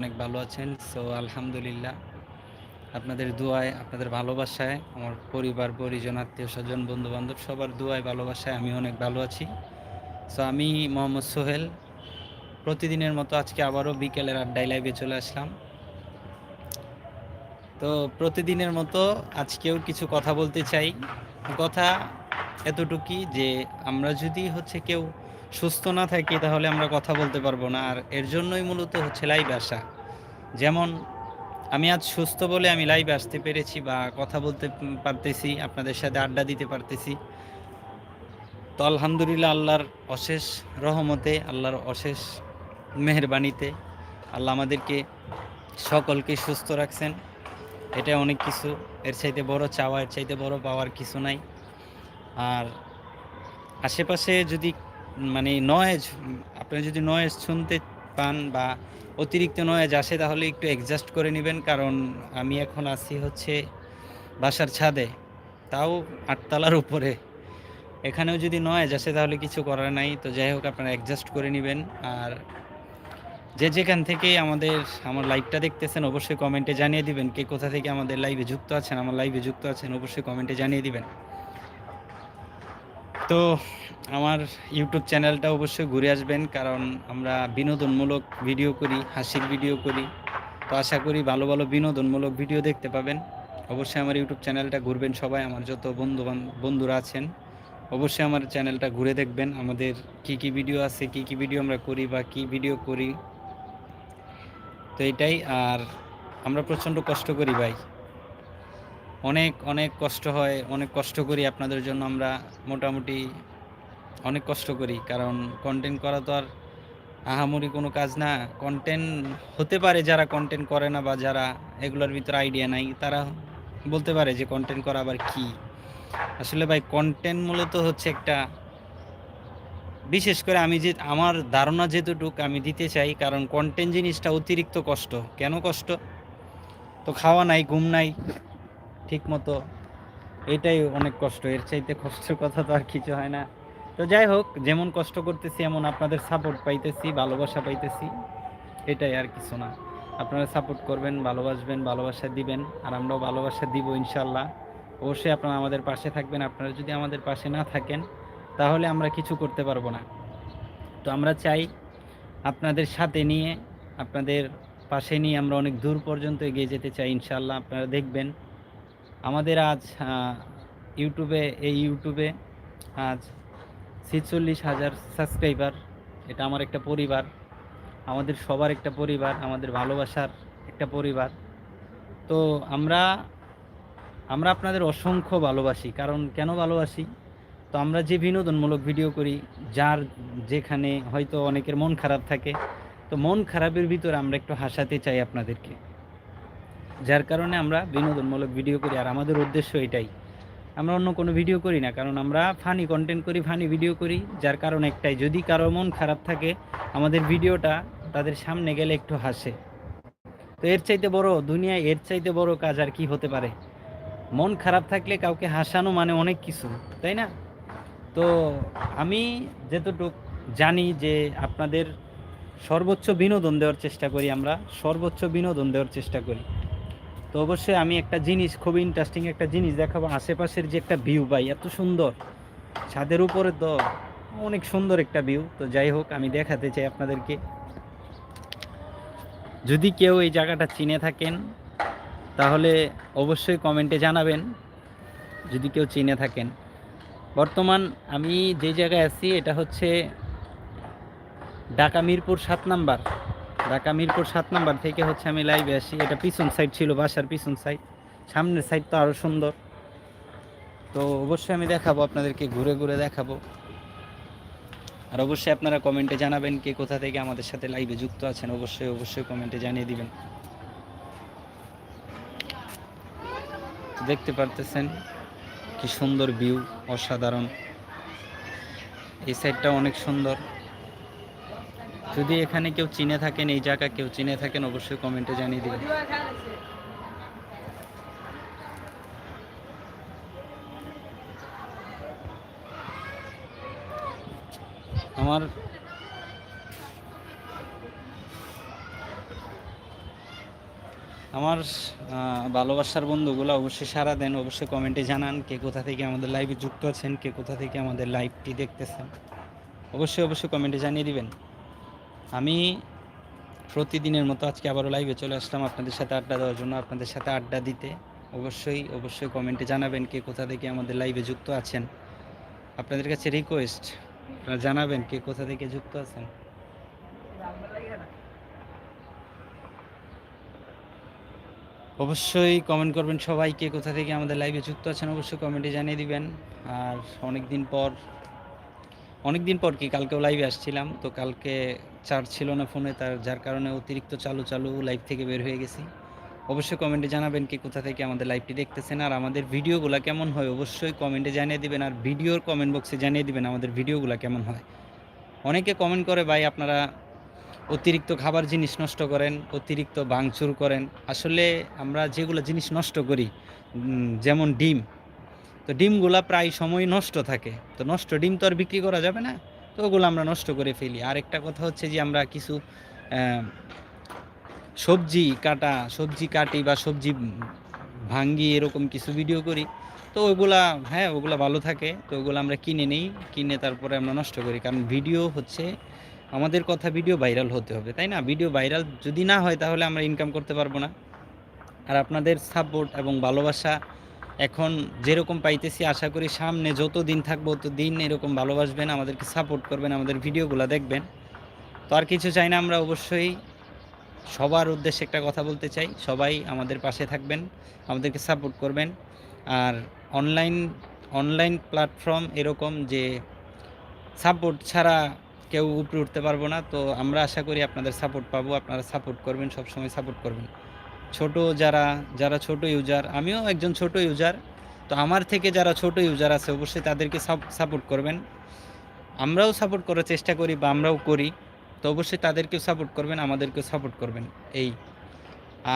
অনেক ভালো আছেন। সো আলহামদুলিল্লাহ। আপনাদের দোয়ায়, আপনাদের ভালোবাসায়, আমার পরিবার, পরিজন, আত্মীয় স্বজন বন্ধু বান্ধব সবার দোয়ায়, ভালোবাসায় আমি অনেক ভালো আছি। সো আমি মোহাম্মদ সোহেল। প্রতিদিনের মতো আজকে আবারও বিকেলের আড্ডায় লাইভে চলে আসলাম। তো, প্রতিদিনের মতো আজকেও কিছু কথা বলতে চাই। কথা এতটুকুই যে, আমরা যদি হচ্ছে কেউ সুস্থ না থাকি তাহলে আমরা কথা বলতে পারব না। আর এর জন্যই মূলত হচ্ছে লাইভ আসা। যেমন, আমি আজ সুস্থ বলে আমি লাইভ আসতে পেরেছি বা কথা বলতে পারতেছি, আপনাদের সাথে আড্ডা দিতে পারতেছি। তো আলহামদুলিল্লাহ আল্লাহর অশেষ রহমতে, আল্লাহর অশেষ মেহরবানিতে আল্লাহ আমাদেরকে সকলকে সুস্থ রাখছেন। এটা অনেক কিছু। এর চাইতে বড় চাওয়া, এর চাইতে বড় পাওয়ার কিছু নাই। আর আশেপাশে যদি মানে নয়েজ আপনি যদি নয়েজ শুনতে পান বা অতিরিক্ত নয়েজ আসে, তাহলে একটু অ্যাডজাস্ট করে নেবেন। কারণ আমি এখন আছি হচ্ছে বাসার ছাদে, তাও আটতলার উপরে। এখানেও যদি নয়েজ আসে, তাহলে কিছু করার নাই। তো যাই হোক, আপনারা অ্যাডজাস্ট করে নেবেন। আর যে যেখান থেকে আমাদের, আমার লাইভটা দেখতেছেন, অবশ্যই কমেন্টে জানিয়ে দিবেন। কে কোথা থেকে আমাদের লাইভে যুক্ত আছেন, আমার লাইভে যুক্ত আছেন, অবশ্যই কমেন্টে জানিয়ে দিবেন। তো আমার ইউটিউব চ্যানেলটা অবশ্যই ঘুরে আসবেন, কারণ আমরা বিনোদনমূলক ভিডিও করি, হাসির ভিডিও করি। তো আশা করি ভালো ভালো বিনোদনমূলক ভিডিও দেখতে পাবেন। অবশ্যই আমার ইউটিউব চ্যানেলটা ঘুরবেন সবাই, আমার যত বন্ধু বন্ধুরা আছেন। অবশ্যই আমার চ্যানেলটা ঘুরে দেখবেন, আমাদের কি কি ভিডিও আছে, কি কি ভিডিও আমরা করি বা কি ভিডিও করি। তো এটাই, আর আমরা প্রচণ্ড কষ্ট করি ভাই। অনেক অনেক কষ্ট হয়, অনেক কষ্ট করি আপনাদের জন্য আমরা মোটামুটি অনেক কষ্ট করি। কারণ কন্টেন্ট করা তো আর আহামরি কোনো কাজ না। কন্টেন্ট হতে পারে যারা কন্টেন্ট করে না বা যারা এগুলোর ভিতরে আইডিয়া নাই, তারা বলতে পারে যে কন্টেন্ট করা আবার কি? আসলে ভাই কন্টেন্ট মূলত হচ্ছে একটা বিশেষ করে আমি যে, আমার ধারণা যেতটুক আমি দিতে চাই, কারণ কন্টেন্ট জিনিসটা অতিরিক্ত কষ্ট। কেন কষ্ট? তো খাওয়া নাই, ঘুম নাই। ঠিক মতো এটাই অনেক কষ্ট, এর চাইতে কষ্টের কথা তো আর কিছু হয় না। তো যাই হোক, যেমন কষ্ট করতেছি, এমন আপনাদের সাপোর্ট পাইতেছি, ভালোবাসা পাইতেছি, এটাই আর কিছু না। আপনারা সাপোর্ট করবেন, ভালোবাসবেন, ভালোবাসা দিবেন, আর আমরাও ভালোবাসা দিব ইনশাল্লাহ অবশ্যই আপনারা আমাদের পাশে থাকবেন, আপনারা যদি আমাদের পাশে না থাকেন, তাহলে আমরা কিছু করতে পারব না। তো আমরা চাই আপনাদের সাথে নিয়ে, আপনাদের পাশে নিয়ে আমরা অনেক দূর পর্যন্ত এগিয়ে যেতে চাই ইনশাল্লাহ আপনারা দেখবেন আমাদের আজ ইউটিউবে, এই ইউটিউবে আজ ছেচল্লিশ হাজার সাবস্ক্রাইবার। এটা আমার একটা পরিবার, আমাদের সবার একটা পরিবার, আমাদের ভালোবাসার একটা পরিবার। তো আমরা আমরা আপনাদের অসংখ্য ভালোবাসি। কারণ কেন ভালোবাসি? তো আমরা যে বিনোদনমূলক ভিডিও করি, যার যেখানে হয়তো অনেকের মন খারাপ থাকে, তো মন খারাপের ভিতরে আমরা একটু হাসাতে চাই আপনাদেরকে। যার কারণে আমরা বিনোদনমূলক ভিডিও করি, আর আমাদের উদ্দেশ্য এটাই। আমরা অন্য কোনো ভিডিও করি না, কারণ আমরা ফানি কন্টেন্ট করি ফানি ভিডিও করি, যার কারণ একটাই, যদি কারও মন খারাপ থাকে, আমাদের ভিডিওটা তাদের সামনে গেলে একটু হাসে। তো এর চাইতে বড়, দুনিয়ায় এর চাইতে বড় কাজ আর কি হতে পারে? মন খারাপ থাকলে কাউকে হাসানো মানে অনেক কিছু, তাই না? তো আমি যেতটুক জানি যে আপনাদের সর্বোচ্চ বিনোদন দেওয়ার চেষ্টা করি আমরা, সর্বোচ্চ বিনোদন দেওয়ার চেষ্টা করি। তো অবশ্যই আমি একটা জিনিস, খুব ইন্টারেস্টিং একটা জিনিস দেখাবো। আশেপাশের যে একটা ভিউ পাই এত সুন্দর। ছাদের উপরে তো অনেক সুন্দর একটা ভিউ তো যাই হোক, আমি দেখাতে চাই আপনাদেরকে। যদি কেউ এই জায়গাটা চিনে থাকেন, তাহলে অবশ্যই কমেন্টে জানাবেন। যদি কেউ চিনে থাকেন। বর্তমান আমি যে জায়গায় আছি, এটা হচ্ছে ঢাকা মিরপুর সাত নাম্বার। ঢাকা মিরপুর সাত নাম্বার থেকে হচ্ছে আমি লাইভে আসি। এটা পিছন সাইড ছিল, বাসার পিছন সাইড সামনের সাইড তো আরও সুন্দর। তো অবশ্যই আমি দেখাবো, আপনাদেরকে ঘুরে ঘুরে দেখাবো। আর অবশ্যই আপনারা কমেন্টে জানাবেন কে কোথা থেকে আমাদের সাথে লাইভে যুক্ত আছেন। অবশ্যই অবশ্যই কমেন্টে জানিয়ে দিবেন। দেখতে পারতেছেন কি সুন্দর ভিউ অসাধারণ। এই সাইডটা অনেক সুন্দর। যদি এখানে কেউ চিনে থাকেন, এই জায়গা কেউ চিনে থাকেন, অবশ্যই কমেন্টে জানিয়ে দিবেন। আমার আমার ভালোবাসার বন্ধুগুলো অবশ্যই সারা দেন, অবশ্যই কমেন্টে জানান কে কোথা থেকে আমাদের লাইভে যুক্ত আছেন, কে কোথা থেকে আমাদের লাইভটি দেখতেছেন। অবশ্যই অবশ্যই কমেন্টে জানিয়ে দিবেন। আমি প্রতিদিনের মতো আজকে আবারও লাইভে চলে আসলাম। আপনাদের সাথে আড্ডা দেওয়ার জন্য, আপনাদের সাথে আড্ডা দিতে। অবশ্যই অবশ্যই কমেন্টে জানাবেন কে কোথা থেকে আমাদের লাইভে যুক্ত আছেন। আপনাদের কাছে রিকোয়েস্ট আপনারা জানাবেন কে কোথা থেকে যুক্ত আছেন। অবশ্যই কমেন্ট করবেন সবাই কে কোথা থেকে আমাদের লাইভে যুক্ত আছেন। অবশ্যই কমেন্টে জানিয়ে দিবেন। আর অনেক দিন পর অনেক দিন পর কি, কালকেও লাইভে আসছিলাম, তো কালকে চার্জ ছিল না ফোনে তার, যার কারণে অতিরিক্ত চালু চালু লাইভ থেকে বের হয়ে গেছি। অবশ্যই কমেন্টে জানাবেন কি কোথা থেকে আমাদের লাইভটি দেখতেছেন, আর আমাদের ভিডিওগুলো কেমন হয় অবশ্যই কমেন্টে জানিয়ে দিবেন, আর ভিডিওর কমেন্ট বক্সে জানিয়ে দিবেন আমাদের ভিডিওগুলো কেমন হয়। অনেকে কমেন্ট করে, ভাই, আপনারা অতিরিক্ত খাবার জিনিস নষ্ট করেন, অতিরিক্ত ভাঙচুর করেন। আসলে আমরা যেগুলো জিনিস নষ্ট করি যেমন ডিম তো ডিমগুলা প্রায় সময় নষ্ট থাকে। তো নষ্ট ডিম তো আর বিক্রি করা যাবে না, তো ওগুলো আমরা নষ্ট করে ফেলি। আর একটা কথা হচ্ছে যে আমরা কিছু সবজি কাটা, সবজি কাটি বা সবজি ভাঙ্গি এরকম কিছু ভিডিও করি। তো ওগুলা হ্যাঁ ওগুলো ভালো থাকে, তো ওগুলো আমরা কিনে নিই, কিনে তারপরে আমরা নষ্ট করি। কারণ ভিডিও হচ্ছে, আমাদের কথা ভিডিও ভাইরাল হতে হবে, তাই না? ভিডিও ভাইরাল যদি না হয় তাহলে আমরা ইনকাম করতে পারব না। আর আপনাদের সাপোর্ট এবং ভালোবাসা এখন যেরকম পাইতেছি, আশা করি সামনে যত দিন থাকব তত দিন এরকম ভালোবাসবেন, আমাদেরকে সাপোর্ট করবেন, আমাদের ভিডিওগুলো দেখবেন। তো আর কিছু চাই না, আমরা অবশ্যই সবার উদ্দেশ্যে একটা কথা বলতে চাই, সবাই আমাদের পাশে থাকবেন, আমাদেরকে সাপোর্ট করবেন। আর অনলাইন অনলাইন প্ল্যাটফর্ম এরকম যে সাপোর্ট ছাড়া কেউ উপরে উঠতে পারব না, তো আমরা আশা করি আপনাদের সাপোর্ট পাবো, আপনারা সাপোর্ট করবেন সব সময় সাপোর্ট করবেন। ছোট যারা যারা ছোট ইউজার আমিও একজন ছোট ইউজার তো আমার থেকে যারা ছোট ইউজার আছে, অবশ্যই তাদেরকে সাপোর্ট করবেন। আমরাও সাপোর্ট করার চেষ্টা করি বা আমরাও করি, তো অবশ্যই তাদেরকেও সাপোর্ট করবেন, আমাদেরকেও সাপোর্ট করবেন, এই।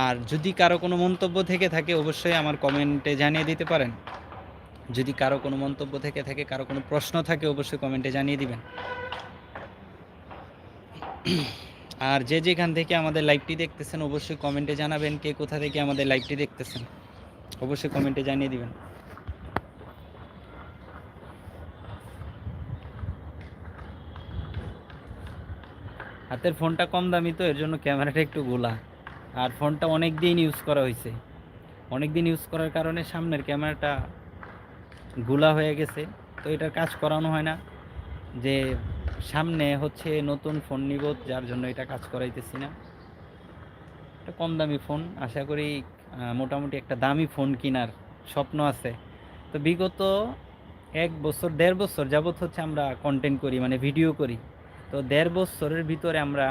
আর যদি কারও কোনো মন্তব্য থেকে থাকে, অবশ্যই আমার কমেন্টে জানিয়ে দিতে পারেন। যদি কারও কোনো মন্তব্য থেকে থাকে, কারও কোনো প্রশ্ন থাকে, অবশ্যই কমেন্টে জানিয়ে দিবেন। আর যে যেখান থেকে আমাদের লাইভটি দেখতেছেন, অবশ্যই কমেন্টে জানাবেন কে কোথা থেকে আমাদের লাইভটি দেখতেছেন। অবশ্যই কমেন্টে জানিয়ে দিবেন। হাতের ফোনটা কম দামি তো, এর জন্য ক্যামেরাটা একটু গোলা। আর ফোনটা অনেক দিন ইউজ করা হয়েছে। অনেক দিন ইউজ করার কারণে সামনের ক্যামেরাটা গোলা হয়ে গেছে। তো এটার কাজ করানো হয় না যে সামনে হচ্ছে নতুন ফোন নিব, যার জন্য এটা কাজ করাইতেছি না। একটা কম দামি ফোন, আশা করি মোটামুটি একটা দামি ফোন কেনার স্বপ্ন আছে। তো বিগত এক বছর, দেড় বছর যাবৎ হচ্ছে আমরা কন্টেন্ট করি মানে ভিডিও করি। তো দেড় বছরের ভিতরে আমরা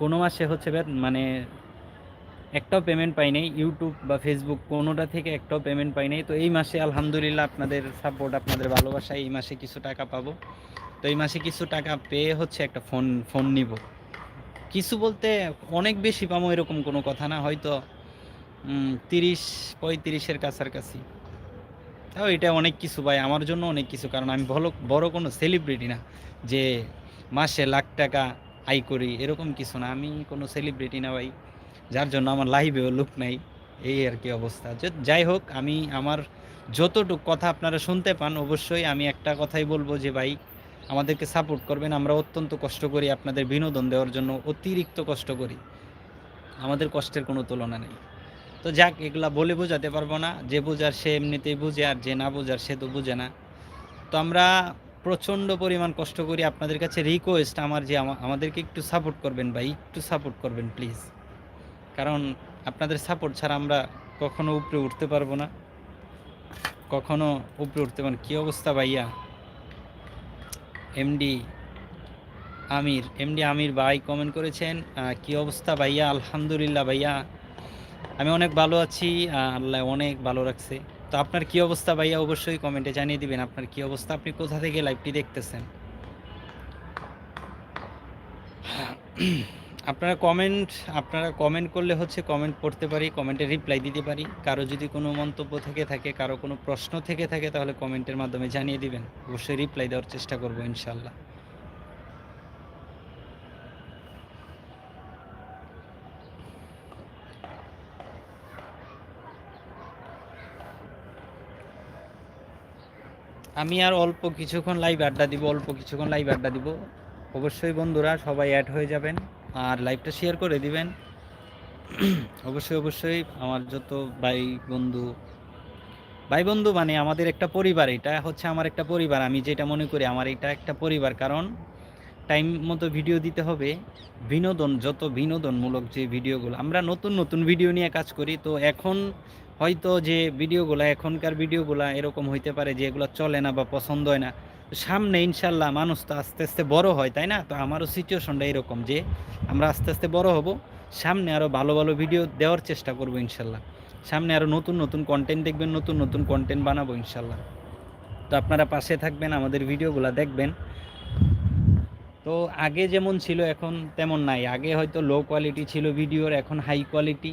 কোনো মাসে হচ্ছে মানে একটাও পেমেন্ট পাই নাই ইউটিউব বা ফেসবুক কোনোটা থেকে একটাও পেমেন্ট পাই নাই। তো এই মাসে আলহামদুলিল্লাহ আপনাদের সাপোর্ট আপনাদের ভালোবাসা এই মাসে কিছু টাকা পাবো। তো এই মাসে কিছু টাকা পেয়ে হচ্ছে একটা ফোন ফোন নিব। কিছু বলতে অনেক বেশি পাবো এরকম কোনো কথা না, হয়তো তিরিশ, পঁয়ত্রিশের কাছাকাছি। তাও এটা অনেক কিছু ভাই, আমার জন্য অনেক কিছু, কারণ আমি বড় বড় কোনো সেলিব্রিটি না, যে মাসে লাখ টাকা আয় করি, এরকম কিছু না। আমি কোনো সেলিব্রিটি না ভাই, যার জন্য আমার লাইভেও লুক নাই, এই আর কি অবস্থা। যাই হোক, আমি আমার যতটুক কথা আপনারা শুনতে পান, অবশ্যই আমি একটা কথাই বলব যে ভাই আমাদেরকে সাপোর্ট করবেন। আমরা অত্যন্ত কষ্ট করি আপনাদের বিনোদন দেওয়ার জন্য, অতিরিক্ত কষ্ট করি। আমাদের কষ্টের কোনো তুলনা নেই। তো যাক, এগুলা বলে বোঝাতে পারব না। যে বোঝার সে এমনিতেই বুঝে, আর যে না বোঝার সে তো বুঝে না। তো আমরা প্রচণ্ড পরিমাণ কষ্ট করি। আপনাদের কাছে রিকোয়েস্ট আমার যে আমা- আমাদেরকে একটু সাপোর্ট করবেন ভাই, একটু সাপোর্ট করবেন প্লিজ কারণ আপনাদের সাপোর্ট ছাড়া আমরা কখনো উপরে উঠতে পারব না। কখনো উপরে উঠতে পারব কী অবস্থা ভাইয়া? এমডি আমির। এমডি আমির ভাই কমেন্ট করেছেন কি অবস্থা ভাইয়া? আলহামদুলিল্লাহ ভাইয়া। আমি অনেক ভালো আছি আল্লাহ অনেক ভালো রাখছে। তো আপনার কি অবস্থা ভাইয়া? অবশ্যই কমেন্টে জানিয়ে দিবেন আপনার কি অবস্থা। আপনি কোথা থেকে লাইভটি দেখতেছেন? আপনারা কমেন্ট আপনারা কমেন্ট করলে হচ্ছে কমেন্ট পড়তে পারি কমেন্টে রিপ্লাই দিতে পারি। কারও যদি কোনো মন্তব্য থেকে থাকে, কারও কোনো প্রশ্ন থেকে থাকে, তাহলে কমেন্টের মাধ্যমে জানিয়ে দিবেন। অবশ্যই রিপ্লাই দেওয়ার চেষ্টা করব ইনশাল্লাহ আমি আর অল্প কিছুক্ষণ লাইভ আড্ডা দিব, অল্প কিছুক্ষণ লাইভ আড্ডা দিব। অবশ্যই বন্ধুরা সবাই অ্যাড হয়ে যাবেন। আর লাইভটা শেয়ার করে দিবেন। অবশ্যই অবশ্যই আমার যত ভাই, বন্ধু ভাই, বন্ধু মানে আমাদের একটা পরিবার, এটা হচ্ছে আমার একটা পরিবার। আমি যেটা মনে করি, আমার এটা একটা পরিবার। কারণ টাইম মতো ভিডিও দিতে হবে। বিনোদন, যত বিনোদনমূলক যে ভিডিওগুলো আমরা নতুন নতুন ভিডিও নিয়ে কাজ করি। তো এখন হয়তো যে ভিডিওগুলো এখনকার ভিডিওগুলো এরকম হইতে পারে যে এগুলো চলে না বা পছন্দ হয় না। সামনে ইনশাল্লাহ মানুষ তো আস্তে আস্তে বড় হয়, তাই না? তো আমারও সিচুয়েশনটা এরকম যে, আমরা আস্তে আস্তে বড় হব, সামনে আরও ভালো ভালো ভিডিও দেওয়ার চেষ্টা করব ইনশাল্লাহ। সামনে আরও নতুন নতুন কন্টেন্ট দেখবেন, নতুন নতুন কন্টেন্ট বানাবো ইনশাল্লাহ। তো আপনারা পাশে থাকবেন, আমাদের ভিডিওগুলো দেখবেন। তো আগে যেমন ছিল, এখন তেমন নাই। আগে হয়তো লো কোয়ালিটি ছিল ভিডিওর এখন হাই কোয়ালিটি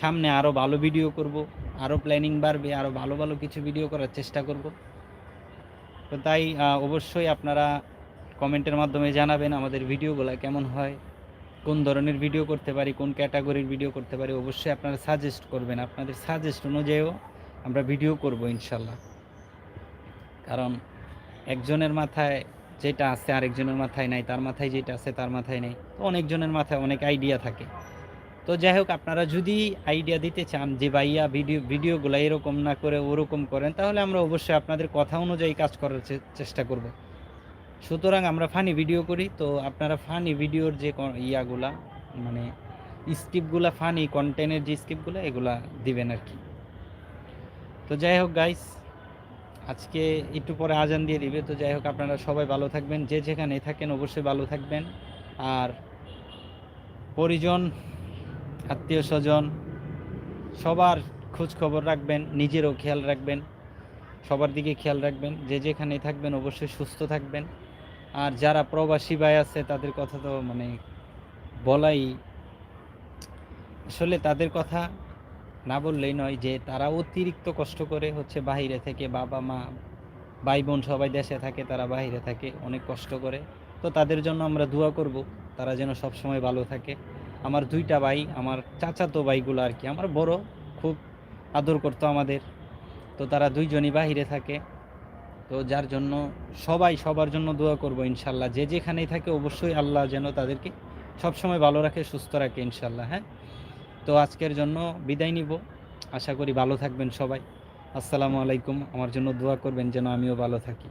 সামনে আরও ভালো ভিডিও করব আরও প্ল্যানিং বাড়বে আরও ভালো ভালো কিছু ভিডিও করার চেষ্টা করব। তো তাই অবশ্যই আপনারা কমেন্টের মাধ্যমে জানাবেন আমাদের ভিডিওগুলো কেমন হয়, কোন ধরনের ভিডিও করতে পারি, কোন ক্যাটাগরির ভিডিও করতে পারি, অবশ্যই আপনারা সাজেস্ট করবেন। আপনাদের সাজেস্ট অনুযায়ীও আমরা ভিডিও করব ইনশাল্লাহ। কারণ একজনের মাথায় যেটা আছে আরেকজনের মাথায় নাই, তার মাথায় যেটা আছে তার মাথায় নেই। তো অনেকজনের মাথায় অনেক আইডিয়া থাকে। তো যাই হোক আপনারা যদি আইডিয়া দিতে চান যে ভাইয়া ভিডিও ভিডিওগুলো এরকম না করে ওরকম করেন, তাহলে আমরা অবশ্যই আপনাদের কথা অনুযায়ী কাজ করার চেষ্টা করব। সুতরাং আমরা ফানি ভিডিও করি। তো আপনারা ফানি ভিডিওর যে ইয়াগুলা মানে স্ক্রিপ্টগুলা ফানি কন্টেন্টের যে স্ক্রিপ্টগুলো এগুলা দিবেন আর কি। তো যাই হোক গাইস আজকে একটু পরে আজান দিয়ে দিবে। তো যাই হোক আপনারা সবাই ভালো থাকবেন। যে যেখানে থাকেন, অবশ্যই ভালো থাকবেন। আর পরিজন আত্মীয় স্বজন সবার খোঁজ খবর রাখবেন, নিজেরও খেয়াল রাখবেন, সবার দিকে খেয়াল রাখবেন, যে যেখানে থাকবেন অবশ্যই সুস্থ থাকবেন। আর যারা প্রবাসী ভাই আছে, তাদের কথা তো মানে বলাই, আসলে তাদের কথা না বললেই নয় যে তারা অতিরিক্ত কষ্ট করে হচ্ছে বাইরে থেকে বাবা, মা ভাই বোন সবাই দেশে থাকে, তারা বাইরে থাকে, অনেক কষ্ট করে। তো তাদের জন্য আমরা দোয়া করব, তারা যেন সব সময় ভালো থাকে। আমার দুইটা ভাই, আমার চাচাতো ভাইগুলো আর কি। আমার বড় খুব আদর করতো আমাদের। তো তারা দুইজনই বাহিরে থাকে। তো যার জন্য সবাই সবার জন্য দোয়া করব ইনশাল্লাহ। যে যেখানেই থাকে অবশ্যই আল্লাহ যেন তাদেরকে সবসময় ভালো রাখে, সুস্থ রাখে ইনশাল্লাহ হ্যাঁ? তো আজকের জন্য বিদায় নিব। আশা করি ভালো থাকবেন সবাই। আসসালামু আলাইকুম। আমার জন্য দোয়া করবেন যেন আমিও ভালো থাকি।